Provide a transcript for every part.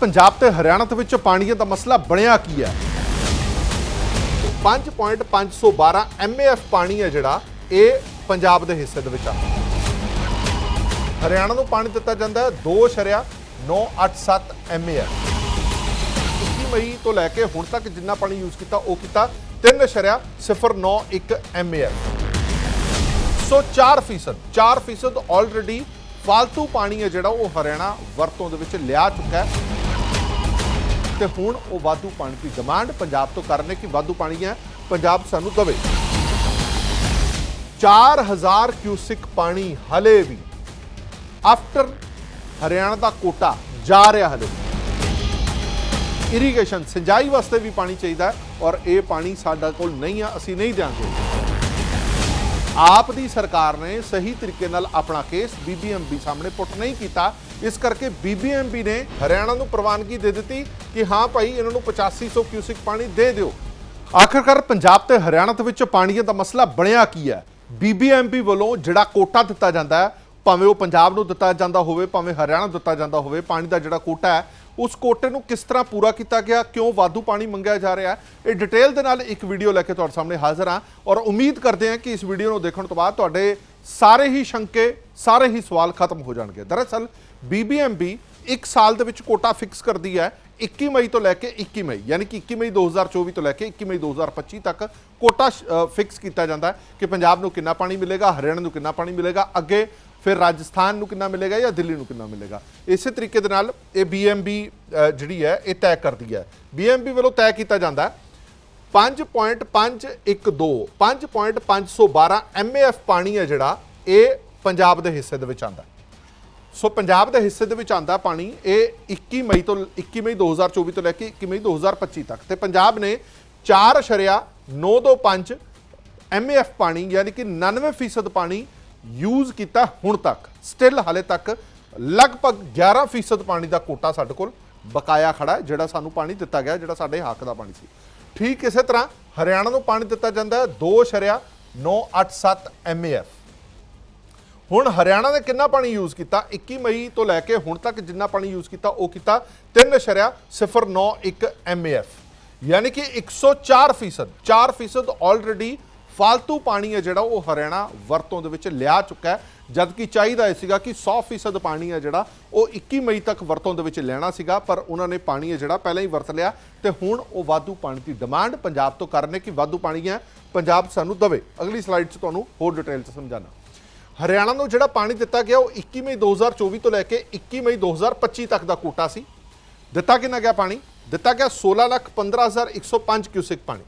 ਪੰਜਾਬ ਤੇ ਹਰਿਆਣਾ ਦੇ ਵਿੱਚ ਪਾਣੀ ਦਾ ਮਸਲਾ ਬਣਿਆ ਕੀ ਹੈ? 5.512 ਐਮਏਐਫ ਪਾਣੀ ਹੈ ਜਿਹੜਾ, ਇਹ ਪੰਜਾਬ ਦੇ ਹਿੱਸੇ ਦੇ ਵਿੱਚ ਆ। ਹਰਿਆਣਾ ਨੂੰ ਪਾਣੀ ਦਿੱਤਾ ਜਾਂਦਾ ਹੈ 2.987 ਐਮਏਐਫ 21 ਮਈ ਤੋਂ ਲੈ ਕੇ ਹੁਣ ਤੱਕ ਜਿੰਨਾ ਪਾਣੀ ਯੂਜ਼ ਕੀਤਾ, ਉਹ ਕੀਤਾ 3.091 ਐਮਏਐਫ ਸੋ 4% 4% ਆਲਰੇਡੀ ਫालतू ਪਾਣੀ ਹੈ ਜਿਹੜਾ ਉਹ ਹਰਿਆਣਾ ਵਰਤੋਂ ਦੇ ਵਿੱਚ ਲਿਆ ਚੁੱਕਾ ਹੈ। ਤੇ ਹੁਣ ਉਹ ਵਾਧੂ ਪਾਣੀ ਦੀ ਡਿਮਾਂਡ ਪੰਜਾਬ ਤੋਂ ਕਰਨੇ ਕਿ ਵਾਧੂ ਪਾਣੀ ਹੈ, ਪੰਜਾਬ ਸਾਨੂੰ ਦਵੇ। 4000 ਕਿਊਸਿਕ ਪਾਣੀ ਹਲੇ ਵੀ ਆਫਟਰ ਹਰਿਆਣਾ ਦਾ ਕੋਟਾ ਜਾ ਰਿਹਾ ਹਲੇ। ਇਰੀਗੇਸ਼ਨ ਸਿੰਜਾਈ ਵਾਸਤੇ ਵੀ ਪਾਣੀ ਚਾਹੀਦਾ ਔਰ ਇਹ ਪਾਣੀ ਸਾਡਾ ਕੋਲ ਨਹੀਂ ਆ ਅਸੀਂ ਨਹੀਂ ਦਿਆਂਗੇ। ਆਪ ਦੀ ਸਰਕਾਰ ਨੇ ਸਹੀ ਤਰੀਕੇ ਨਾਲ ਆਪਣਾ ਕੇਸ ਬੀਬੀਐਮਬੀ ਸਾਹਮਣੇ ਪੁੱਟ ਨਹੀਂ ਕੀਤਾ। ਇਸ ਕਰਕੇ ਬੀਬੀਐਮਬੀ ਨੇ ਹਰਿਆਣਾ ਨੂੰ ਪ੍ਰਵਾਨਗੀ ਦੇ ਦਿੱਤੀ ਕਿ ਹਾਂ ਭਾਈ, ਇਹਨਾਂ ਨੂੰ 8500 ਕਿਊਸਿਕ ਪਾਣੀ ਦੇ ਦਿਓ। ਆਖਰਕਾਰ ਪੰਜਾਬ ਤੇ ਹਰਿਆਣਾ ਦੇ ਵਿੱਚ ਪਾਣੀ ਦਾ ਮਸਲਾ ਬਣਿਆ ਕੀ ਹੈ? ਬੀਬੀਐਮਬੀ ਵੱਲੋਂ ਜਿਹੜਾ ਕੋਟਾ ਦਿੱਤਾ ਜਾਂਦਾ ਹੈ, ਭਾਵੇਂ ਉਹ ਪੰਜਾਬ ਨੂੰ ਦਿੱਤਾ ਜਾਂਦਾ ਹੋਵੇ, ਭਾਵੇਂ ਹਰਿਆਣਾ ਨੂੰ ਦਿੱਤਾ ਜਾਂਦਾ ਹੋਵੇ, ਪਾਣੀ ਦਾ ਜਿਹੜਾ ਕੋਟਾ ਹੈ ਉਸ ਕੋਟੇ ਨੂੰ ਕਿਸ ਤਰ੍ਹਾਂ ਪੂਰਾ ਕੀਤਾ ਗਿਆ, ਕਿਉਂ ਵਾਧੂ ਪਾਣੀ ਮੰਗਿਆ ਜਾ ਰਿਹਾ ਹੈ, ਇਹ ਡਿਟੇਲ ਦੇ ਨਾਲ ਇੱਕ ਵੀਡੀਓ ਲੈ ਕੇ ਤੁਹਾਡੇ ਸਾਹਮਣੇ ਹਾਜ਼ਰ ਹਾਂ ਔਰ ਉਮੀਦ ਕਰਦੇ ਹਾਂ ਕਿ ਇਸ ਵੀਡੀਓ ਨੂੰ ਦੇਖਣ ਤੋਂ ਬਾਅਦ ਤੁਹਾਡੇ ਸਾਰੇ ਹੀ ਸ਼ੰਕੇ, ਸਾਰੇ ਹੀ ਸਵਾਲ ਖਤਮ ਹੋ ਜਾਣਗੇ। ਦਰਅਸਲ ਬੀਬੀਐਮਬੀ ਇੱਕ ਸਾਲ ਦੇ ਵਿੱਚ ਕੋਟਾ ਫਿਕਸ ਕਰਦੀ ਹੈ 21 ਮਈ ਤੋਂ ਲੈ ਕੇ 21 ਮਈ, ਯਾਨੀ ਕਿ 21 ਮਈ 2024 ਤੋਂ ਲੈ ਕੇ 21 ਮਈ 2025 ਤੱਕ ਕੋਟਾ ਫਿਕਸ ਕੀਤਾ ਜਾਂਦਾ ਹੈ ਕਿ ਪੰਜਾਬ ਨੂੰ ਕਿੰਨਾ ਪਾਣੀ ਮਿਲੇਗਾ, ਹਰਿਆਣਾ ਨੂੰ ਕਿੰਨਾ ਪਾਣੀ ਮਿਲੇਗਾ। ਅੱਗੇ ਫਿਰ ਰਾਜਸਥਾਨ ਨੂੰ ਕਿੰਨਾ ਮਿਲੇਗਾ ਜਾਂ ਦਿੱਲੀ ਨੂੰ ਕਿੰਨਾ ਮਿਲੇਗਾ? ਇਸੇ ਤਰੀਕੇ ਦੇ ਨਾਲ ਇਹ ਬੀਐਮਬੀ ਜਿਹੜੀ ਹੈ, ਇਹ ਤੈਅ ਕਰਦੀ ਹੈ। ਬੀਐਮਬੀ ਵੱਲੋਂ ਤੈਅ ਕੀਤਾ ਜਾਂਦਾ ਹੈ। 5.512 5.512 ਐਮਏਐਫ ਪਾਣੀ ਹੈ ਜਿਹੜਾ, ਇਹ ਪੰਜਾਬ ਦੇ ਹਿੱਸੇ ਦੇ ਵਿੱਚ ਆਂਦਾ ਸੋ ਪੰਜਾਬ ਦੇ ਹਿੱਸੇ ਦੇ ਵਿੱਚ ਆਂਦਾ ਪਾਣੀ, ਇਹ 21 ਮਈ ਤੋਂ 21 ਮਈ 2024 ਤੋਂ ਲੈ ਕੇ 21 ਮਈ 2025 ਤੱਕ। ਤੇ ਪੰਜਾਬ ਨੇ 4.925 ਐਮਏਐਫ ਪਾਣੀ, ਯਾਨੀ ਕਿ 99% ਪਾਣੀ ਯੂਜ਼ ਕੀਤਾ ਹੁਣ ਤੱਕ। ਸਟਿਲ ਹਾਲੇ ਤੱਕ ਲਗਭਗ 11% ਪਾਣੀ ਦਾ ਕੋਟਾ ਸਾਡੇ ਕੋਲ ਬਕਾਇਆ ਖੜਾ ਹੈ, ਜਿਹੜਾ ਸਾਨੂੰ ਪਾਣੀ ਦਿੱਤਾ ਗਿਆ, ਜਿਹੜਾ ਸਾਡੇ ਹੱਕ ਦਾ ਪਾਣੀ ਸੀ। ਠੀਕ ਇਸੇ ਤਰ੍ਹਾਂ ਹਰਿਆਣਾ ਨੂੰ ਪਾਣੀ ਦਿੱਤਾ ਜਾਂਦਾ ਹੈ 2.987 ਐਮਏਐਫ ਹੁਣ ਹਰਿਆਣਾ ਨੇ ਕਿੰਨਾ ਪਾਣੀ ਯੂਜ਼ ਕੀਤਾ? 21 ਮਈ ਤੋਂ ਲੈ ਕੇ ਹੁਣ ਤੱਕ ਜਿੰਨਾ ਪਾਣੀ ਯੂਜ਼ ਕੀਤਾ, ਉਹ ਕੀਤਾ 3.091 ਐਮਏਐਫ ਯਾਨੀ ਕਿ 104% 4% ਆਲਰੇਡੀ ਫालतू ਪਾਣੀ ਹੈ ਜਿਹੜਾ ਉਹ ਹਰਿਆਣਾ ਵਰਤੋਂ ਦੇ ਵਿੱਚ ਲਿਆ ਚੁੱਕਾ ਹੈ। ਜਦਕਿ ਚਾਹੀਦਾ ਇਹ ਸੀਗਾ ਕਿ 100% ਪਾਣੀ ਹੈ ਜਿਹੜਾ ਉਹ 21 ਮਈ ਤੱਕ ਵਰਤੋਂ ਦੇ ਵਿੱਚ ਲੈਣਾ ਸੀਗਾ, ਪਰ ਉਹਨਾਂ ਨੇ ਪਾਣੀ ਹੈ ਜਿਹੜਾ ਪਹਿਲਾਂ ਹੀ ਵਰਤ ਲਿਆ ਤੇ ਹੁਣ ਉਹ ਵਾਧੂ ਪਾਣੀ ਦੀ ਡਿਮਾਂਡ ਪੰਜਾਬ ਤੋਂ ਕਰਨੇ ਕਿ ਵਾਧੂ ਪਾਣੀ ਹੈ, ਪੰਜਾਬ ਸਾਨੂੰ ਦਵੇ। ਅਗਲੀ ਸਲਾਈਡ 'ਚ ਤੁਹਾਨੂੰ ਹੋਰ ਡਿਟੇਲ 'ਚ ਸਮਝਾਣਾ ਹਰਿਆਣਾ ਨੂੰ ਜਿਹੜਾ ਪਾਣੀ ਦਿੱਤਾ ਗਿਆ, ਉਹ 21 ਮਈ 2024 ਤੋਂ ਲੈ ਕੇ 21 ਮਈ 2025 ਤੱਕ ਦਾ ਕੋਟਾ ਸੀ। ਦਿੱਤਾ ਕਿੰਨਾ ਗਿਆ ਪਾਣੀ? ਦਿੱਤਾ ਗਿਆ 16 ਲੱਖ 15105 ਕਿਊਸਿਕ ਪਾਣੀ।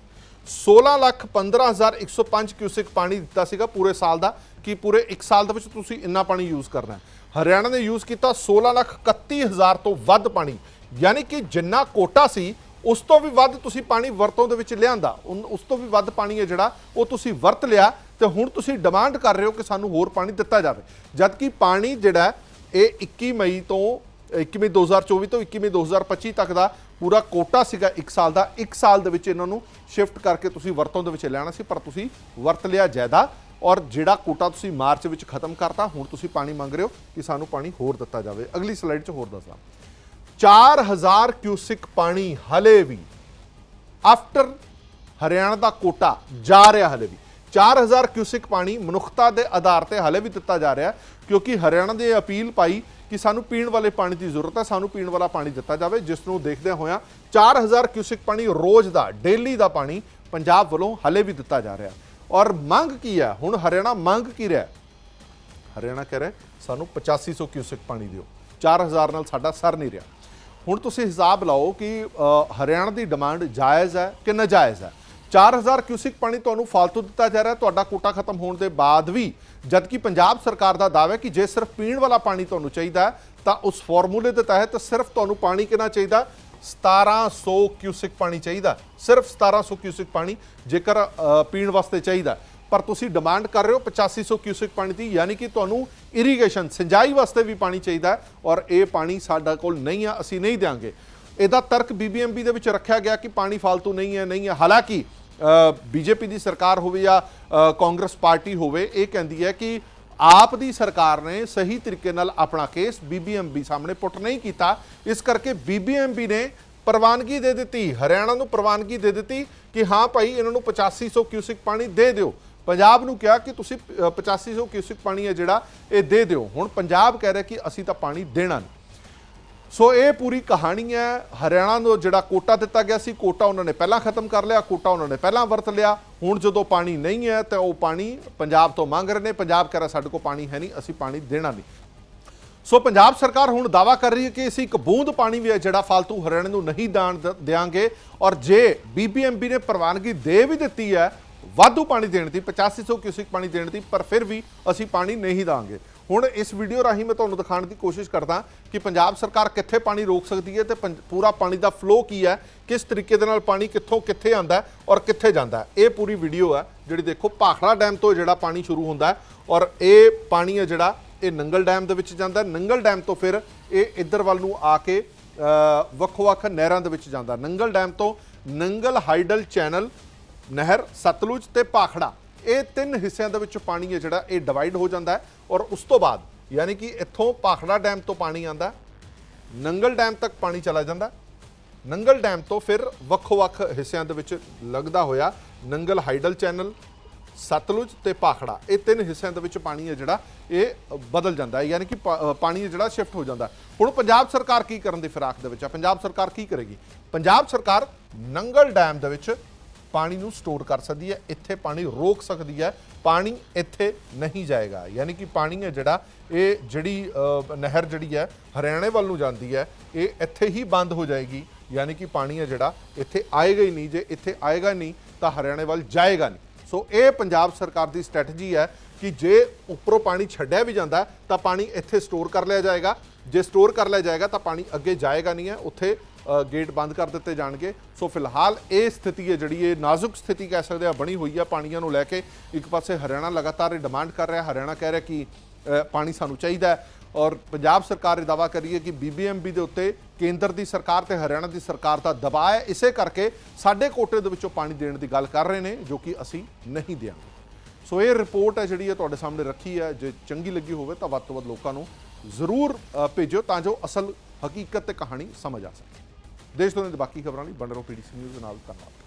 16 ਲੱਖ 15105 ਕਿਊਸਿਕ ਪਾਣੀ ਦਿੱਤਾ ਸੀਗਾ ਪੂਰੇ ਸਾਲ ਦਾ, ਕਿ ਪੂਰੇ 1 ਸਾਲ ਦੇ ਵਿੱਚ ਤੁਸੀਂ ਇੰਨਾ ਪਾਣੀ ਯੂਜ਼ ਕਰਨਾ ਹਰਿਆਣਾ ਨੇ ਯੂਜ਼ ਕੀਤਾ 16 ਲੱਖ 31000 ਤੋਂ ਵੱਧ ਪਾਣੀ, ਯਾਨੀ ਕਿ ਜਿੰਨਾ ਕੋਟਾ ਸੀ, ਉਸ ਤੋਂ ਵੀ ਵੱਧ ਤੁਸੀਂ ਪਾਣੀ ਵਰਤੋਂ ਦੇ ਵਿੱਚ ਲਿਆਂਦਾ। ਉਨ- ਉਸ ਤੋਂ ਵੀ ਵੱਧ ਪਾਣੀ ਹੈ ਜਿਹੜਾ, ਉਹ ਤੁਸੀਂ ਵਰਤ ਲਿਆ, ਤੇ ਹੁਣ ਤੁਸੀਂ ਡਿਮਾਂਡ ਕਰ ਰਹੇ ਹੋ ਕਿ ਸਾਨੂੰ ਹੋਰ ਪਾਣੀ ਦਿੱਤਾ ਜਾਵੇ। ਜਦਕਿ ਪਾਣੀ ਜਿਹੜਾ ਇਹ 21 ਮਈ ਤੋਂ 21 ਮਈ 2024 ਤੋਂ 21 ਮਈ 2025 ਤੱਕ ਦਾ ਪੂਰਾ ਕੋਟਾ ਸੀਗਾ 1 ਸਾਲ ਦਾ 1 ਸਾਲ ਦੇ ਵਿੱਚ ਇਹਨਾਂ ਨੂੰ ਸ਼ਿਫਟ ਕਰਕੇ ਤੁਸੀਂ ਵਰਤੋਂ ਦੇ ਵਿੱਚ ਲੈਣਾ ਸੀ, ਪਰ ਤੁਸੀਂ ਵਰਤ ਲਿਆ ਜ਼ਿਆਦਾ ਔਰ ਜਿਹੜਾ ਕੋਟਾ ਤੁਸੀਂ ਮਾਰਚ ਵਿੱਚ ਖਤਮ ਕਰਤਾ, ਹੁਣ ਤੁਸੀਂ ਪਾਣੀ ਮੰਗ ਰਹੇ ਹੋ ਕਿ ਸਾਨੂੰ ਪਾਣੀ ਹੋਰ ਦਿੱਤਾ ਜਾਵੇ। ਅਗਲੀ ਸਲਾਈਡ 'ਚ ਹੋਰ ਦੱਸਦਾ। 4000 ਕਿਊਸਿਕ ਪਾਣੀ ਹਲੇ ਵੀ ਆਫਟਰ ਹਰਿਆਣਾ ਦਾ ਕੋਟਾ ਜਾ ਰਿਹਾ ਹਲੇ ਵੀ। 4000 ਕਿਊਸਿਕ ਪਾਣੀ ਮਨੁੱਖਤਾ ਦੇ ਆਧਾਰ ਤੇ ਹਲੇ ਵੀ ਦਿੱਤਾ ਜਾ ਰਿਹਾ, ਕਿਉਂਕਿ ਹਰਿਆਣਾ ਦੇ ਅਪੀਲ ਪਾਈ ਕਿ ਸਾਨੂੰ ਪੀਣ ਵਾਲੇ ਪਾਣੀ ਦੀ ਜ਼ਰੂਰਤ ਹੈ, ਸਾਨੂੰ ਪੀਣ ਵਾਲਾ ਪਾਣੀ ਦਿੱਤਾ ਜਾਵੇ, ਜਿਸ ਨੂੰ ਦੇਖਦਿਆਂ ਹੋਇਆਂ 4000 ਕਿਊਸਿਕ ਪਾਣੀ ਰੋਜ਼ ਦਾ, ਡੇਲੀ ਦਾ ਪਾਣੀ ਪੰਜਾਬ ਵੱਲੋਂ ਹਲੇ ਵੀ ਦਿੱਤਾ ਜਾ ਰਿਹਾ। ਔਰ ਮੰਗ ਕੀ ਹੈ? ਹੁਣ ਹਰਿਆਣਾ ਮੰਗ ਕੀ ਰਿਹਾ? ਹਰਿਆਣਾ ਕਹਿ ਰਿਹਾ ਸਾਨੂੰ 8500 ਕਿਊਸਿਕ ਪਾਣੀ ਦਿਓ। 4000 ਨਾਲ ਸਾਡਾ ਸਰ ਨਹੀਂ ਰਿਹਾ। ਹੁਣ ਤੁਸੀਂ ਹਿਸਾਬ ਲਾਓ ਕਿ ਹਰਿਆਣਾ ਦੀ ਡਿਮਾਂਡ ਜਾਇਜ਼ ਹੈ ਕਿ ਨਾਜਾਇਜ਼ ਹੈ? 4000 ਕਿਊਸਿਕ ਪਾਣੀ ਤੁਹਾਨੂੰ ਫालतू ਦਿੱਤਾ ਜਾ ਰਿਹਾ ਤੁਹਾਡਾ ਕੋਟਾ ਖਤਮ ਹੋਣ ਦੇ ਬਾਅਦ ਵੀ, ਜਦਕਿ ਪੰਜਾਬ ਸਰਕਾਰ ਦਾ ਦਾਅਵਾ ਹੈ ਕਿ ਜੇ ਸਿਰਫ ਪੀਣ ਵਾਲਾ ਪਾਣੀ ਤੁਹਾਨੂੰ ਚਾਹੀਦਾ ਤਾਂ ਉਸ ਫਾਰਮੂਲੇ ਦੇ ਤਹਿਤ ਸਿਰਫ ਤੁਹਾਨੂੰ ਪਾਣੀ ਕਿੰਨਾ ਚਾਹੀਦਾ? 1700 ਕਿਊਸਿਕ ਪਾਣੀ ਚਾਹੀਦਾ। ਸਿਰਫ 1700 ਕਿਊਸਿਕ ਪਾਣੀ ਜੇਕਰ ਪੀਣ ਵਾਸਤੇ ਚਾਹੀਦਾ ਪਰ ਤੁਸੀਂ ਡਿਮਾਂਡ ਕਰ ਰਹੇ ਹੋ 8500 ਕਿਊਸਿਕ ਪਾਣੀ ਦੀ, ਯਾਨੀ ਕਿ ਤੁਹਾਨੂੰ ਇਰੀਗੇਸ਼ਨ ਸਿੰਜਾਈ ਵਾਸਤੇ ਵੀ ਪਾਣੀ ਚਾਹੀਦਾ ਔਰ ਇਹ ਪਾਣੀ ਸਾਡਾ ਕੋਲ ਨਹੀਂ ਆ, ਅਸੀਂ ਨਹੀਂ ਦਿਆਂਗੇ। ਇਹਦਾ ਤਰਕ ਬੀਬੀਐਮਬੀ ਦੇ ਵਿੱਚ ਰੱਖਿਆ ਗਿਆ ਕਿ ਪਾਣੀ ਫालतू ਨਹੀਂ ਹੈ ਨਹੀਂ ਹੈ। ਹਾਲਾਂਕਿ ਬੀਜੇਪੀ ਦੀ ਸਰਕਾਰ ਹੋਵੇ ਜਾਂ ਕਾਂਗਰਸ ਪਾਰਟੀ ਹੋਵੇ ਇਹ ਕਹਿੰਦੀ ਹੈ ਕਿ ਆਪ ਦੀ ਸਰਕਾਰ ਨੇ ਸਹੀ ਤਰੀਕੇ ਨਾਲ ਆਪਣਾ ਕੇਸ ਬੀਬੀਐਮਬੀ ਸਾਹਮਣੇ ਪੁੱਟ ਨਹੀਂ ਕੀਤਾ। ਇਸ ਕਰਕੇ ਬੀਬੀਐਮਬੀ ਨੇ ਪ੍ਰਵਾਨਗੀ ਦੇ ਦਿੱਤੀ ਹਰਿਆਣਾ ਨੂੰ ਪ੍ਰਵਾਨਗੀ ਦੇ ਦਿੱਤੀ ਕਿ ਹਾਂ ਭਾਈ ਇਹਨਾਂ ਨੂੰ 8500 ਕਿਊਸਿਕ ਪਾਣੀ ਦੇ ਦਿਓ। ਪੰਜਾਬ ਨੂੰ ਕਿਹਾ ਕਿ ਤੁਸੀਂ ਅ, 8500 ਕਿਊਸਿਕ ਪਾਣੀ ਹੈ ਜਿਹੜਾ ਇਹ ਦੇ ਦਿਓ। ਹੁਣ ਪੰਜਾਬ ਕਹਿ ਰਿਹਾ ਕਿ ਅਸੀਂ ਤਾਂ ਪਾਣੀ ਦੇਣਾ ਨਹੀਂ। ਸੋ ਇਹ ਪੂਰੀ ਕਹਾਣੀ ਹੈ ਹਰਿਆਣਾ ਨੂੰ ਜਿਹੜਾ ਕੋਟਾ ਦਿੱਤਾ ਗਿਆ ਸੀ, ਕੋਟਾ ਉਹਨਾਂ ਨੇ ਪਹਿਲਾਂ ਖਤਮ ਕਰ ਲਿਆ, ਕੋਟਾ ਉਹਨਾਂ ਨੇ ਪਹਿਲਾਂ ਵਰਤ ਲਿਆ। ਹੁਣ ਜਦੋਂ ਪਾਣੀ ਨਹੀਂ ਹੈ ਤਾਂ ਉਹ ਪਾਣੀ ਪੰਜਾਬ ਤੋਂ ਮੰਗ ਰਹੇ ਨੇ, ਪੰਜਾਬ ਕਹਿ ਰਿਹਾ ਸਾਡੇ ਕੋਲ ਪਾਣੀ ਹੈ ਨਹੀਂ, ਅਸੀਂ ਪਾਣੀ ਦੇਣਾ ਨਹੀਂ। ਸੋ ਪੰਜਾਬ ਸਰਕਾਰ ਹੁਣ ਦਾਵਾ ਕਰ ਰਹੀ ਹੈ ਕਿ ਅਸੀਂ ਇੱਕ ਬੂੰਦ ਪਾਣੀ ਵੀ ਹੈ ਜਿਹੜਾ ਫालतू ਹਰਿਆਣੇ ਨੂੰ ਨਹੀਂ ਦਾਣ ਦ- ਦਿਆਂਗੇ ਔਰ ਜੇ ਬੀਬੀਐਮਬੀ ਨੇ ਪ੍ਰਵਾਨਗੀ ਦੇ ਵੀ ਦਿੱਤੀ ਹੈ, ਵਾਧੂ ਪਾਣੀ ਦੇਣ ਦੀ 8500 ਕਿਊਸਿਕ ਪਾਣੀ ਦੇਣ ਦੀ, ਪਰ ਫਿਰ ਵੀ ਅਸੀਂ ਪਾਣੀ ਨਹੀਂ ਦਾਂਗੇ। ਹੁਣ ਇਸ ਵੀਡੀਓ ਰਾਹੀਂ ਮੈਂ ਤੁਹਾਨੂੰ ਦਿਖਾਉਣ ਦੀ ਕੋਸ਼ਿਸ਼ ਕਰਦਾ ਕਿ ਪੰਜਾਬ ਸਰਕਾਰ ਕਿੱਥੇ ਪਾਣੀ ਰੋਕ ਸਕਦੀ ਹੈ ਤੇ ਪੂਰਾ ਪਾਣੀ ਦਾ ਫਲੋ ਕੀ ਹੈ ਕਿਸ ਤਰੀਕੇ ਦੇ ਨਾਲ ਪਾਣੀ ਕਿੱਥੋਂ ਕਿੱਥੇ ਆਂਦਾ ਔਰ ਕਿੱਥੇ ਜਾਂਦਾ ਇਹ ਪੂਰੀ ਵੀਡੀਓ ਹੈ ਜਿਹੜੀ ਦੇਖੋ ਭਾਖੜਾ ਡੈਮ ਤੋਂ ਜਿਹੜਾ ਪਾਣੀ ਸ਼ੁਰੂ ਹੁੰਦਾ ਔਰ ਇਹ ਪਾਣੀ ਹੈ ਜਿਹੜਾ ਇਹ ਨੰਗਲ ਡੈਮ ਦੇ ਵਿੱਚ ਜਾਂਦਾ ਨੰਗਲ ਡੈਮ ਤੋਂ ਫਿਰ ਇਹ ਇੱਧਰ ਵੱਲ ਨੂੰ ਆ ਕੇ ਅ, ਵੱਖ-ਵੱਖ ਨਹਿਰਾਂ ਦੇ ਵਿੱਚ ਜਾਂਦਾ ਨੰਗਲ ਡੈਮ ਤੋਂ ਨੰਗਲ ਹਾਈਡਲ ਚੈਨਲ ਨਹਿਰ ਸਤਲੁਜ ਤੇ ਭਾਖੜਾ ਇਹ ਤਿੰਨ ਹਿੱਸਿਆਂ ਦੇ ਵਿੱਚ ਪਾਣੀ ਹੈ ਜਿਹੜਾ ਇਹ ਡਿਵਾਈਡ ਹੋ ਜਾਂਦਾ ਹੈ ਔਰ ਉਸ ਤੋਂ ਬਾਅਦ ਯਾਨੀ ਕਿ ਇੱਥੋਂ ਪਾਖੜਾ ਡੈਮ ਤੋਂ ਪਾਣੀ ਆਂਦਾ ਨੰਗਲ ਡੈਮ ਤੱਕ ਪਾਣੀ ਚਲਾ ਜਾਂਦਾ ਨੰਗਲ ਡੈਮ ਤੋਂ ਫਿਰ ਵੱਖੋ-ਵੱਖ ਹਿੱਸਿਆਂ ਦੇ ਵਿੱਚ ਲੱਗਦਾ ਹੋਇਆ ਨੰਗਲ ਹਾਈਡਲ ਚੈਨਲ, ਸਤਲੁਜ ਤੇ ਪਾਖੜਾ ਇਹ ਤਿੰਨ ਹਿੱਸਿਆਂ ਦੇ ਵਿੱਚ ਪਾਣੀ ਹੈ ਜਿਹੜਾ ਇਹ ਬਦਲ ਜਾਂਦਾ ਹੈ, ਯਾਨੀ ਕਿ ਪਾ- ਪਾਣੀ ਜਿਹੜਾ ਸ਼ਿਫਟ ਹੋ ਜਾਂਦਾ ਹੁਣ ਪੰਜਾਬ ਸਰਕਾਰ ਕੀ ਕਰਨ ਦੀ ਫਿਰਾਕ ਦੇ ਵਿੱਚ ਆ? ਪੰਜਾਬ ਸਰਕਾਰ ਕੀ ਕਰੇਗੀ? ਪੰਜਾਬ ਸਰਕਾਰ ਨੰਗਲ ਡੈਮ ਦੇ ਵਿੱਚ ਪਾਣੀ ਨੂੰ ਸਟੋਰ ਕਰ ਸਕਦੀ ਹੈ, ਇੱਥੇ ਪਾਣੀ ਰੋਕ ਸਕਦੀ ਹੈ, ਪਾਣੀ ਇੱਥੇ ਨਹੀਂ ਜਾਏਗਾ। ਯਾਨੀ ਕਿ ਪਾਣੀ ਹੈ ਜਿਹੜਾ, ਇਹ ਜਿਹੜੀ ਨਹਿਰ ਜਿਹੜੀ ਹੈ, ਹਰਿਆਣੇ ਵੱਲ ਨੂੰ ਜਾਂਦੀ ਹੈ, ਇਹ ਇੱਥੇ ਹੀ ਬੰਦ ਹੋ ਜਾਏਗੀ। ਯਾਨੀ ਕਿ ਪਾਣੀ ਹੈ ਜਿਹੜਾ, ਇੱਥੇ ਆਏਗਾ ਹੀ ਨਹੀਂ। ਜੇ ਇੱਥੇ ਆਏਗਾ ਨਹੀਂ, ਤਾਂ ਹਰਿਆਣੇ ਵੱਲ ਜਾਏਗਾ ਨਹੀਂ। ਸੋ ਇਹ ਪੰਜਾਬ ਸਰਕਾਰ ਦੀ ਸਟ੍ਰੈਟਜੀ ਹੈ ਕਿ ਜੇ ਉੱਪਰੋਂ ਪਾਣੀ ਛੱਡਿਆ ਵੀ ਜਾਂਦਾ, ਤਾਂ ਪਾਣੀ ਇੱਥੇ ਸਟੋਰ ਕਰ ਲਿਆ ਜਾਏਗਾ। ਜੇ ਸਟੋਰ ਕਰ ਲਿਆ ਜਾਏਗਾ, ਤਾਂ ਪਾਣੀ ਅੱਗੇ ਜਾਏਗਾ ਨਹੀਂ ਹੈ। ਉੱਥੇ ਗੇਟ ਬੰਦ ਕਰ ਦਿੱਤੇ ਜਾਣਗੇ। ਸੋ ਫਿਲਹਾਲ ਇਹ ਸਥਿਤੀ ਹੈ ਜਿਹੜੀ ਇਹ ਨਾਜ਼ੁਕ ਸਥਿਤੀ ਕਹਿ ਸਕਦੇ ਆ ਬਣੀ ਹੋਈ ਹੈ ਪਾਣੀਆਂ ਨੂੰ ਲੈ ਕੇ। ਇੱਕ ਪਾਸੇ ਹਰਿਆਣਾ ਲਗਾਤਾਰ ਇਹ ਡਿਮਾਂਡ ਕਰ ਰਿਹਾ ਹਰਿਆਣਾ ਕਹਿ ਰਿਹਾ ਕਿ ਪਾਣੀ ਸਾਨੂੰ ਚਾਹੀਦਾ ਹੈ। ਔਰ ਪੰਜਾਬ ਸਰਕਾਰ ਇਹ ਦਾਵਾ ਕਰੀ ਹੈ ਕਿ ਬੀਬੀਐਮਬੀ ਦੇ ਉੱਤੇ ਕੇਂਦਰ ਦੀ ਸਰਕਾਰ ਤੇ ਹਰਿਆਣਾ ਦੀ ਸਰਕਾਰ ਦਾ ਦਬਾਅ ਹੈ। ਇਸੇ ਕਰਕੇ ਸਾਡੇ ਕੋਟੇ ਦੇ ਵਿੱਚੋਂ ਪਾਣੀ ਦੇਣ ਦੀ ਗੱਲ ਕਰ ਰਹੇ ਨੇ ਜੋ ਕਿ ਅਸੀਂ ਨਹੀਂ ਦਿਆਂਗੇ ਸੋ ਇਹ ਰਿਪੋਰਟ ਹੈ ਜਿਹੜੀ ਹੈ ਤੁਹਾਡੇ ਸਾਹਮਣੇ ਰੱਖੀ ਹੈ। ਜੇ ਚੰਗੀ ਲੱਗੀ ਹੋਵੇ ਤਾਂ ਵੱਧ ਤੋਂ ਵੱਧ ਲੋਕਾਂ ਨੂੰ ਜ਼ਰੂਰ ਅ, ਭੇਜਿਓ ਤਾਂ ਜੋ ਅਸਲ ਹਕੀਕਤ ਤੇ ਕਹਾਣੀ ਸਮਝ ਆ ਸਕੇ। ਦੇਸ਼ ਤੋਂ ਦੀ ਬਾਕੀ ਖਬਰਾਂ ਲਈ ਬਣੇ ਰਹੋ ਪੀਡੀਸੀ ਨਿਊਜ਼ ਨਾਲ। ਧੰਨਵਾਦ।